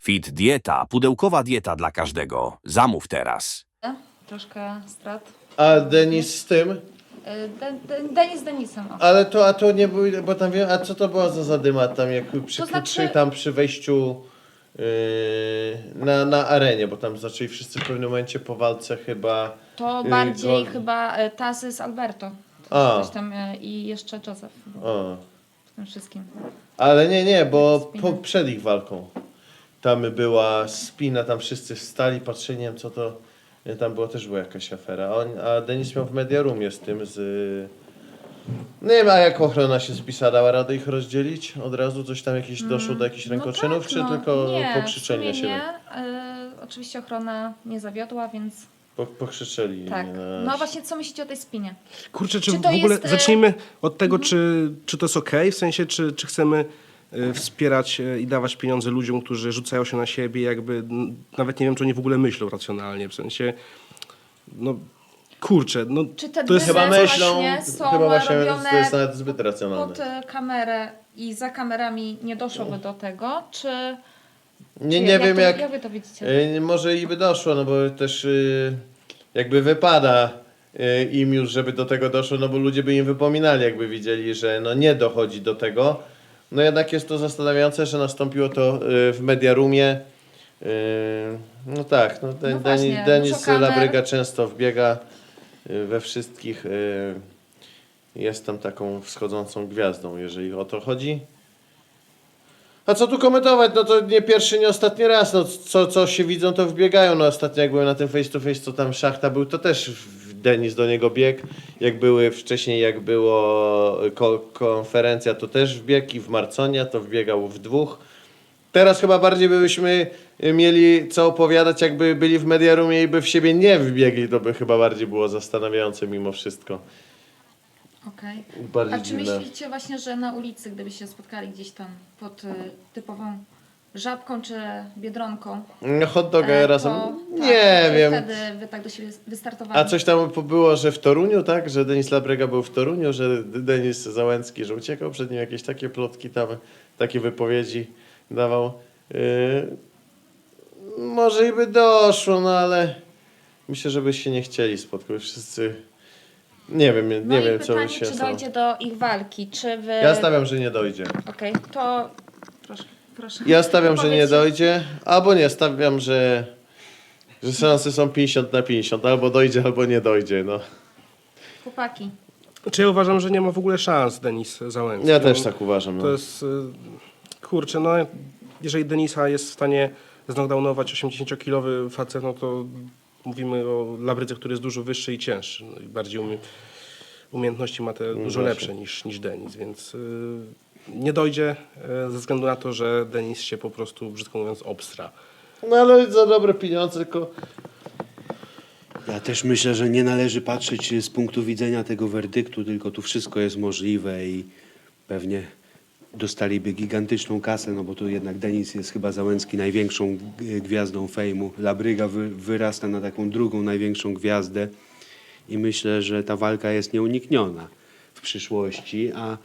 Fit Dieta, pudełkowa dieta dla każdego. Zamów teraz. Troszkę strat. A Denis z tym? Y, De, de, Denis z Denisem. O. Ale to, a to nie był, bo tam wiem, a co to była za zadyma tam, jak przy, To znaczy- przy, tam przy wejściu yy, na, na arenie, bo tam zaczęli wszyscy w pewnym momencie po walce chyba... To y, bardziej go- chyba y, Tazy z Alberto. A. Coś tam y, i jeszcze Joseph był O. tym wszystkim. Ale nie, nie, bo Spina. po, przed ich walką. Tam była spina, tam wszyscy wstali, patrzyli, nie wiem co to... nie, Tam była też była jakaś afera. A, on, a Denis miał w Mediarumie z tym, z... Nie wiem, a jak ochrona się spisała, dała radę ich rozdzielić? Od razu coś tam jakieś doszło do jakichś rękoczynów, no tak, czy no. tylko nie, w sumie siebie? nie. Y, oczywiście ochrona nie zawiodła, więc Po, pokrzyczeli. tak. na- No właśnie, co myślicie o tej spinie? Kurczę, czy, Czy w to ogóle jest, e, zacznijmy od tego, czy, czy to jest ok, w sensie, czy, czy chcemy e, wspierać e, i dawać pieniądze ludziom, którzy rzucają się na siebie, jakby n- nawet nie wiem, czy oni w ogóle myślą racjonalnie, w sensie, no kurczę, no Czy te to jest Chyba myślą, właśnie są chyba właśnie robione to jest nawet zbyt racjonalne. pod kamerę i za kamerami nie doszłoby do tego, czy... Nie, nie wiem to, jak... Jak wy to widzicie? y, może i by doszło, no bo też y, jakby wypada y, im już, żeby do tego doszło, no bo ludzie by im wypominali, jakby widzieli, że no nie dochodzi do tego. No jednak jest to zastanawiające, że nastąpiło to y, w Mediarumie. Y, No tak, no, ten, No właśnie, Denis, Denis dużo kamer. Labryga często wbiega y, we wszystkich. y, Jest tam taką wschodzącą gwiazdą, jeżeli o to chodzi. A co tu komentować? No to nie pierwszy, nie ostatni raz. No co, co się widzą, to wbiegają. No ostatnio jak byłem na tym face to face, co tam szachta był, to też Denis do niego biegł. Jak były wcześniej, jak było ko konferencja, to też wbiegł i w Marconia to wbiegał w dwóch. Teraz chyba bardziej byśmy mieli co opowiadać, jakby byli w Mediarumie i by w siebie nie wbiegli, to by chyba bardziej było zastanawiające mimo wszystko. Okej. Bardziej A czy dziwne. myślicie właśnie, że na ulicy, gdyby się spotkali gdzieś tam pod y, typową żabką czy biedronką, No, Hot doga e, razem. to, nie tak, wiem. Wtedy wy tak do siebie wystartowali. A coś tam było, że w Toruniu, tak? Że Denis Labrega był w Toruniu, że D- Denis Załęcki, że uciekał przed nim jakieś takie plotki tam, takie wypowiedzi dawał. Yy, może i by doszło, no ale myślę, że by się nie chcieli spotkać. Wszyscy. Nie wiem, nie, no nie i wiem, co pytanie, się czy stało. dojdzie do ich walki, czy wy... Ja stawiam, że nie dojdzie. Okej, to proszę, proszę. Ja stawiam, że nie dojdzie, albo nie, stawiam, że, że szanse są 50 na 50, albo dojdzie, albo nie dojdzie, no. Chłopaki. czy ja uważam, że nie ma w ogóle szans Denis Załęcki. Ja też No, tak uważam. No. To jest, y, kurczę, no jeżeli Denisa jest w stanie znokdownować 80-kilowy facet, no to mówimy o Labrydze, który jest dużo wyższy i cięższy. No i bardziej umie, umiejętności ma te dużo właśnie. lepsze niż, niż Denis, więc y, nie dojdzie y, ze względu na to, że Denis się po prostu, brzydko mówiąc, obstra. No ale za dobre pieniądze, tylko Ja też myślę, że nie należy patrzeć z punktu widzenia tego werdyktu, tylko tu wszystko jest możliwe i pewnie dostaliby gigantyczną kasę, no bo tu jednak Denis jest chyba Załęcki największą gwiazdą fejmu. Labryga wy, wyrasta na taką drugą największą gwiazdę i myślę, że ta walka jest nieunikniona w przyszłości, a,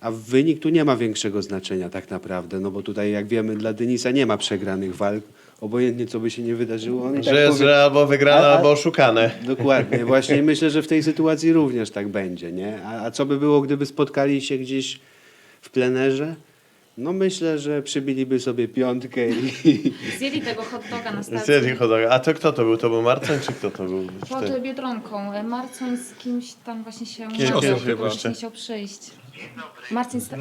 a wynik tu nie ma większego znaczenia tak naprawdę, no bo tutaj jak wiemy dla Denisa nie ma przegranych walk, obojętnie co by się nie wydarzyło. On że tak jest powie- że albo wygrane, a- albo oszukane. Dokładnie, właśnie myślę, że w tej sytuacji również tak będzie, nie? A, a co by było, gdyby spotkali się gdzieś w plenerze? No myślę, że przybiliby sobie piątkę i Zjedli tego hot doga na stacji. Zjedli hot doga. A to kto to był? To był Marcin, czy kto to był? Pod Ty. Biedronką. Marcin z kimś tam właśnie się Kim- umawiał, kim właśnie chyba jeszcze? chciał przyjść. Marcin sta...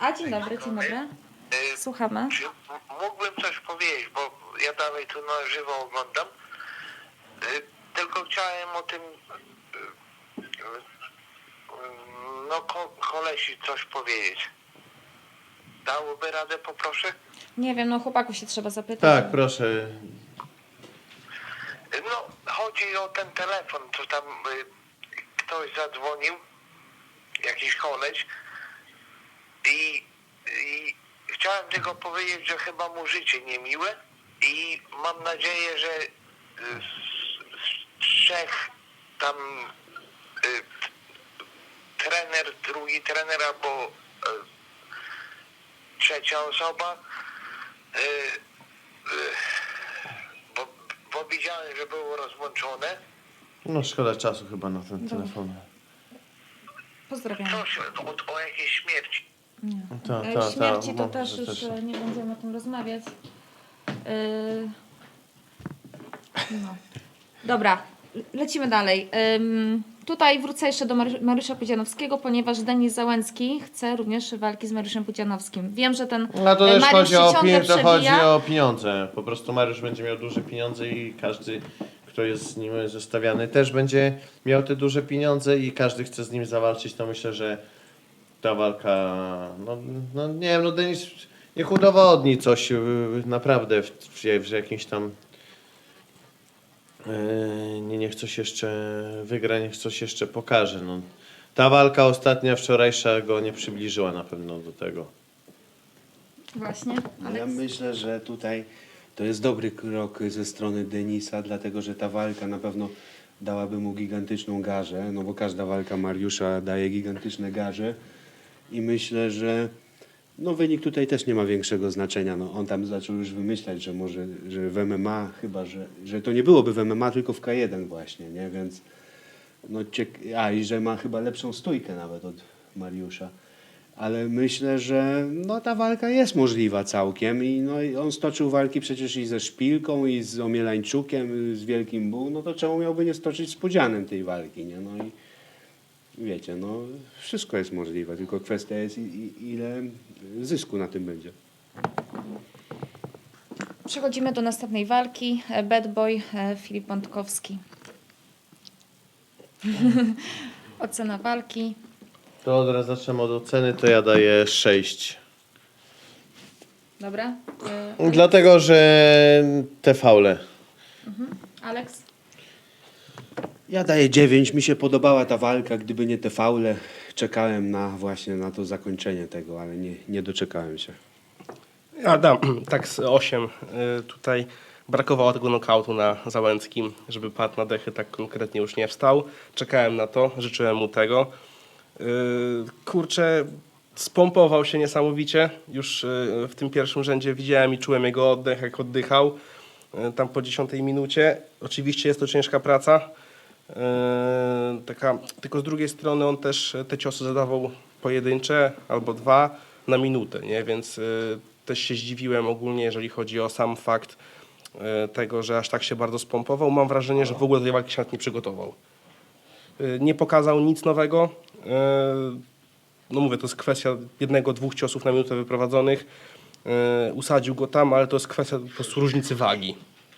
A dzień dobry, dzień dobry. Słuchamy. Mógłbym coś powiedzieć, bo ja dalej tu na żywo oglądam. Y, Tylko chciałem o tym y, no ko- kolesi coś powiedzieć. Dałoby radę poproszę? Nie wiem, no chłopaków się trzeba zapytać. Tak, proszę. No chodzi o ten telefon, co tam y, ktoś zadzwonił, jakiś koleś i, i chciałem tylko powiedzieć, że chyba mu życie niemiłe i mam nadzieję, że y, z, z trzech tam y, trener, drugi trener albo e, trzecia osoba. E, e, bo, bo widziałem, że było rozłączone. No szkoda czasu chyba na ten telefon. Pozdrawiam. Coś o, o jakiejś śmierci. Ta, E, ta, ta, Śmierci to no, też że już e, nie będziemy o tym rozmawiać. E, No. Dobra, lecimy dalej. Ym, Tutaj wrócę jeszcze do Mary- Mariusza Pudzianowskiego, ponieważ Denis Załęcki chce również walki z Mariuszem Pudzianowskim. Wiem, że ten No to e, też Mariusz chodzi się o, ciągle pi- to chodzi przewija. o pieniądze. Po prostu Mariusz będzie miał duże pieniądze i każdy, kto jest z nim zestawiany, też będzie miał te duże pieniądze i każdy chce z nim zawalczyć. To myślę, że ta walka, no, no nie wiem, no Denis niech udowodni coś yy, naprawdę w, w, w jakimś tam nie, niech coś jeszcze wygra, niech coś jeszcze pokaże. No. Ta walka ostatnia, wczorajsza go nie przybliżyła na pewno do tego. Właśnie, Ja myślę, że tutaj to jest dobry krok ze strony Denisa, dlatego że ta walka na pewno dałaby mu gigantyczną garzę, no bo każda walka Mariusza daje gigantyczne garze i myślę, że no wynik tutaj też nie ma większego znaczenia. No, on tam zaczął już wymyślać, że może, że w MMA chyba, że, że to nie byłoby w MMA, tylko w K1 właśnie, nie? Więc no ciek- a i że ma chyba lepszą stójkę nawet od Mariusza. Ale myślę, że no, ta walka jest możliwa całkiem i, no, i on stoczył walki przecież i ze Szpilką, i z Omielańczukiem, z Wielkim Buł, no to czemu miałby nie stoczyć z Pudzianem tej walki, nie? No i wiecie, no wszystko jest możliwe, tylko kwestia jest i, i, ile zysku na tym będzie. Przechodzimy do następnej walki. Bad Boy e, Filip Bątkowski. Ocena walki. To od razu zaczynamy od oceny, to ja daję 6. Dobra. E, Dlatego, że te faule. Aleks? Ja daję 9, mi się podobała ta walka, gdyby nie te faule, czekałem na właśnie na to zakończenie tego, ale nie, nie doczekałem się. Ja dam tak z 8. Tutaj brakowało tego nokautu na Załęckim, żeby padł na dechy, tak konkretnie już nie wstał. Czekałem na to, życzyłem mu tego. Yy, Kurczę, spompował się niesamowicie. Już yy, w tym pierwszym rzędzie widziałem i czułem jego oddech, jak oddychał. Tam po 10 minucie. Oczywiście jest to ciężka praca. Yy, Taka, tylko z drugiej strony on też te ciosy zadawał pojedyncze albo dwa na minutę, nie? więc y, też się zdziwiłem ogólnie, jeżeli chodzi o sam fakt y, tego, że aż tak się bardzo spompował. Mam wrażenie, że w ogóle do tej walki się nie przygotował. Y, nie pokazał nic nowego. No mówię, to jest kwestia jednego, dwóch ciosów na minutę wyprowadzonych. Usadził go tam, ale to jest kwestia po prostu różnicy wagi.